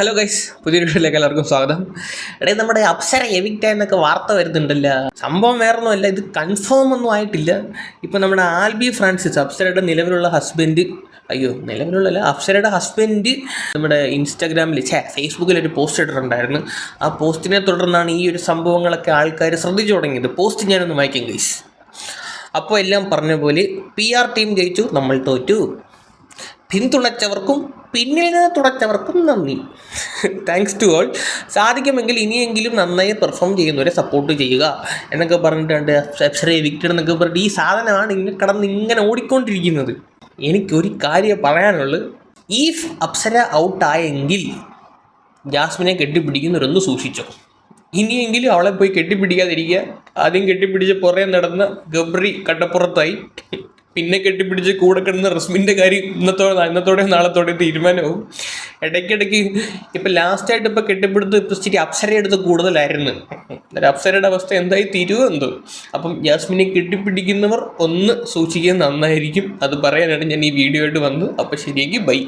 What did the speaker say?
Hello guys പുതിയൊരു വീട്ടിലേക്ക് എല്ലാവർക്കും സ്വാഗതം. എടേ നമ്മുടെ അപ്സര എവിക്റ്റ് എന്നൊക്കെ വാർത്ത വരുന്നുണ്ടല്ല. സംഭവം വേറൊന്നുമല്ല ഇത് കൺഫേം ഒന്നും ആയിട്ടില്ല. ഇപ്പം നമ്മുടെ ആൽബി ഫ്രാൻസിസ് അപ്സരയുടെ നിലവിലുള്ള ഹസ്ബൻഡ് അയ്യോ നിലവിലുള്ള അപ്സരയുടെ ഹസ്ബൻഡ് നമ്മുടെ ഇൻസ്റ്റാഗ്രാമിൽ ഛേ ഫേസ്ബുക്കിൽ ഒരു പോസ്റ്റ് ഇട്ടിട്ടുണ്ടായിരുന്നു. ആ പോസ്റ്റിനെ തുടർന്നാണ് ഈ ഒരു സംഭവങ്ങളൊക്കെ ആൾക്കാർ ശ്രദ്ധിച്ചു തുടങ്ങിയത്. പോസ്റ്റ് ഞാനൊന്ന് വായിക്കാം ഗൈസ് അപ്പോൾ എല്ലാം പറഞ്ഞ പോലെ പി ആർ ടീം ജയിച്ചു നമ്മൾ തോറ്റു. പിന്തുണച്ചവർക്കും പിന്നിൽ നിന്ന് തുടച്ചവർക്കും നന്ദി. താങ്ക്സ് ടു ഓൾ സാധിക്കുമെങ്കിൽ ഇനിയെങ്കിലും നന്നായി പെർഫോം ചെയ്യുന്നവരെ സപ്പോർട്ട് ചെയ്യുക എന്നൊക്കെ പറഞ്ഞിട്ടുണ്ട്. അപ്സര വിക്ടർ എന്നൊക്കെ പറഞ്ഞിട്ട് ഈ സാധനമാണ് ഇങ്ങനെ കടന്ന് ഇങ്ങനെ ഓടിക്കൊണ്ടിരിക്കുന്നത്. എനിക്കൊരു കാര്യം പറയാനുള്ളൂ ഈഫ് അപ്സര ഔട്ടായെങ്കിൽ ജാസ്മിനെ കെട്ടിപ്പിടിക്കുന്നവരൊന്ന് സൂക്ഷിച്ചോ. ഇനിയെങ്കിലും അവളെ പോയി കെട്ടിപ്പിടിക്കാതിരിക്കുക. ആദ്യം കെട്ടിപ്പിടിച്ച് പുറേ നടന്ന ഗബ്രി കട്ടപ്പുറത്തായി. പിന്നെ കെട്ടിപ്പിടിച്ച് കൂടെ കിടന്ന റസ്മിന്റെ കാര്യം ഇന്നത്തോടെ ഇന്നത്തോടെ നാളത്തോടെ തീരുമാനവും. ഇടയ്ക്കിടയ്ക്ക് ഇപ്പം ലാസ്റ്റായിട്ട് ഇപ്പം കെട്ടിപ്പിടുത്ത് ഇപ്പം ഇച്ചിരി അപ്സരയെടുത്ത് കൂടുതലായിരുന്നു. അന്നേരം അപ്സരയുടെ അവസ്ഥ എന്തായി? തീരുവോ എന്തോ? അപ്പം ജാസ്മിനെ കെട്ടിപ്പിടിക്കുന്നവർ ഒന്ന് സൂക്ഷിക്കാൻ നന്നായിരിക്കും. അത് പറയാനാണ് ഞാൻ ഈ വീഡിയോ ആയിട്ട് വന്നത്. അപ്പം ശരിയെങ്കിൽ ബൈ.